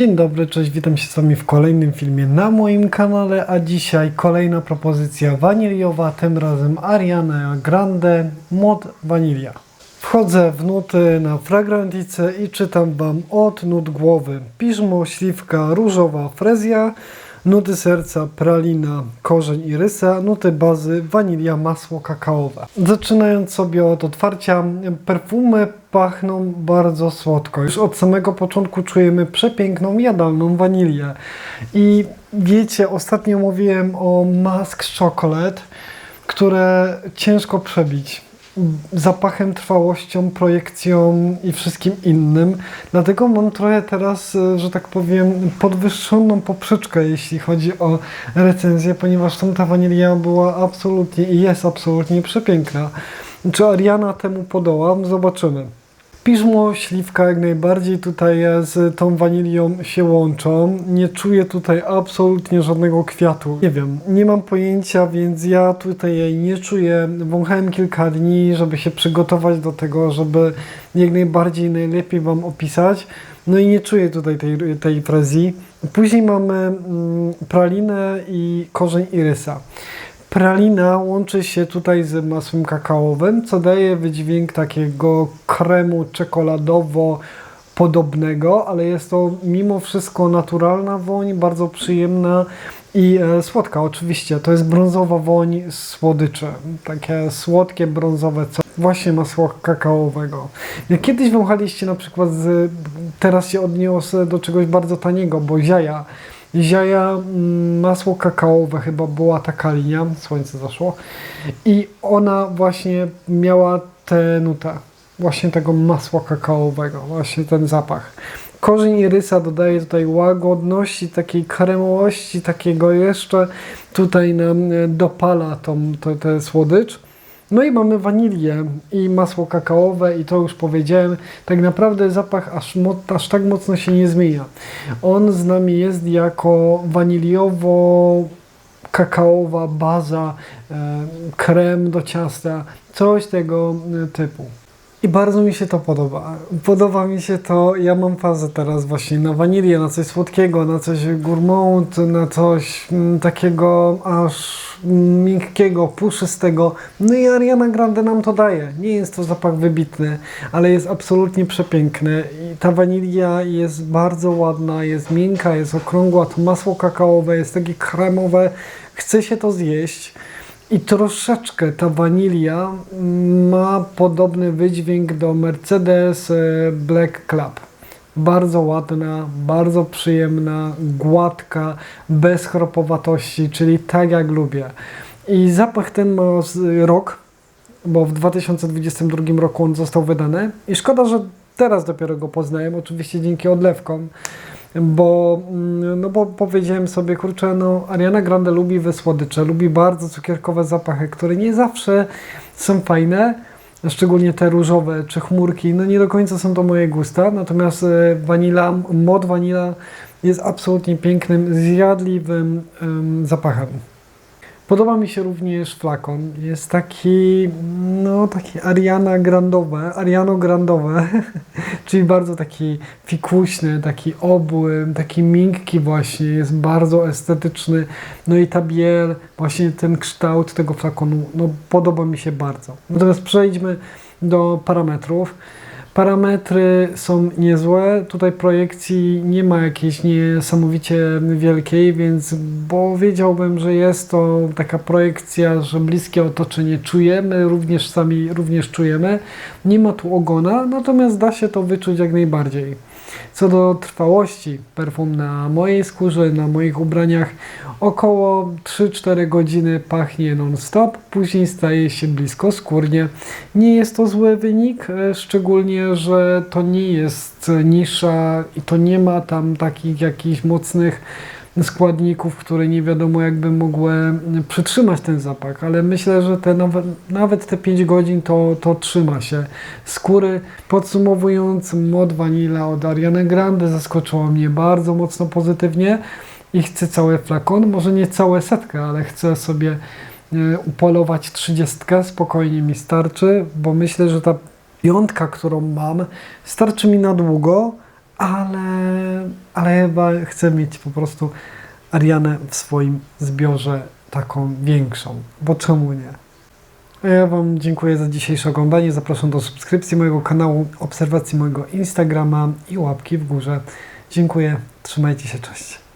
Dzień dobry, cześć, witam się z Wami w kolejnym filmie na moim kanale, a dzisiaj kolejna propozycja waniliowa, tym razem Ariana Grande Mod Vanilla. Wchodzę w nuty na Fragrantice i czytam Wam od nut głowy. Piżmo, śliwka, różowa, frezja, nuty serca, pralina, korzeń i rysa, nuty bazy, wanilia, masło kakaowe. Zaczynając sobie od otwarcia, perfumy pachną bardzo słodko. Już od samego początku czujemy przepiękną, jadalną wanilię. I wiecie, ostatnio mówiłem o Mask Chocolate, które ciężko przebić zapachem, trwałością, projekcją i wszystkim innym. Dlatego mam trochę teraz, e, że tak powiem, podwyższoną poprzeczkę, jeśli chodzi o recenzję, ponieważ tamta wanilia była absolutnie i jest absolutnie przepiękna. Czy Ariana temu podoła? Zobaczymy. Piżmo, śliwka jak najbardziej tutaj z tą wanilią się łączą. Nie czuję tutaj absolutnie żadnego kwiatu. Nie wiem, nie mam pojęcia, więc ja tutaj jej nie czuję. Wąchałem kilka dni, żeby się przygotować do tego, żeby jak najbardziej najlepiej Wam opisać. No i nie czuję tutaj tej, tej frezji. Później mamy mm, pralinę i korzeń irysa. Pralina łączy się tutaj z masłem kakaowym, co daje wydźwięk takiego kremu czekoladowo podobnego, ale jest to mimo wszystko naturalna woń, bardzo przyjemna i e, słodka oczywiście. To jest brązowa woń słodycze, takie słodkie brązowe, co właśnie masła kakaowego. Jak kiedyś wąchaliście na przykład z, teraz się odniosę do czegoś bardzo taniego, bo ziaja Ziaja, mm, masło kakaowe chyba była taka linia, słońce zaszło i ona właśnie miała tę nutę, właśnie tego masła kakaowego, właśnie ten zapach. Korzeń irysa dodaje tutaj łagodności, takiej kremowości, takiego jeszcze tutaj nam e, dopala tą, to, tę słodycz. No i mamy wanilię i masło kakaowe i to już powiedziałem, tak naprawdę zapach aż, aż tak mocno się nie zmienia. On z nami jest jako waniliowo kakaowa baza, e, krem do ciasta, coś tego e, typu. I bardzo mi się to podoba. Podoba mi się to, ja mam fazę teraz właśnie na wanilię, na coś słodkiego, na coś gourmand, na coś mm, takiego aż miękkiego, puszystego. No i Ariana Grande nam to daje. Nie jest to zapach wybitny, ale jest absolutnie przepiękny. I ta wanilia jest bardzo ładna, jest miękka, jest okrągła, to masło kakaowe jest takie kremowe. Chce się to zjeść. I troszeczkę ta wanilia ma podobny wydźwięk do Mercedes e, Black Club. Bardzo ładna, bardzo przyjemna, gładka, bez chropowatości, czyli tak jak lubię. I zapach ten ma rok, bo w 2022 roku on został wydany. I szkoda, że teraz dopiero go poznałem, oczywiście dzięki odlewkom bo, mm, no bo powiedziałem sobie, kurczę, no Ariana Grande lubi wysłodycze, lubi bardzo cukierkowe zapachy, które nie zawsze są fajne, szczególnie te różowe czy chmurki, no nie do końca są to moje gusta, natomiast e, wanila, mod wanila jest absolutnie pięknym, zjadliwym zapachem. Podoba mi się również flakon. Jest taki, no taki Ariana Grandowe, Ariano Grandowe, czyli bardzo taki fikuśny, taki obły, taki miękki właśnie, jest bardzo estetyczny. No i ta biel, właśnie ten kształt tego flakonu, no podoba mi się bardzo. Natomiast przejdźmy do parametrów. Parametry są niezłe. Tutaj projekcji nie ma jakiejś niesamowicie wielkiej, więc powiedziałbym, że jest to taka projekcja, że bliskie otoczenie czujemy, również sami również czujemy. Nie ma tu ogona, natomiast da się to wyczuć jak najbardziej. Co do trwałości, perfum na mojej skórze, na moich ubraniach około 3-4 godziny pachnie non-stop, później staje się blisko skórnie. Nie jest to zły wynik, e, szczególnie, że to nie jest nisza i to nie ma tam takich jakichś mocnych składników, które nie wiadomo jakby mogły przytrzymać ten zapach, ale myślę, że te nawet, nawet te 5 godzin to, to trzyma się. Skóry, podsumowując, mod Vanilla od Ariana Grande zaskoczyło mnie bardzo mocno pozytywnie i chcę cały flakon, może nie całe setkę, ale chcę sobie e, upolować 30, spokojnie mi starczy, bo myślę, że ta piątka, którą mam, starczy mi na długo, ale, ale chyba chcę mieć po prostu Arianę w swoim zbiorze taką większą, bo czemu nie? A ja Wam dziękuję za dzisiejsze oglądanie. Zapraszam do subskrypcji mojego kanału, obserwacji mojego Instagrama i łapki w górze. Dziękuję, trzymajcie się, cześć.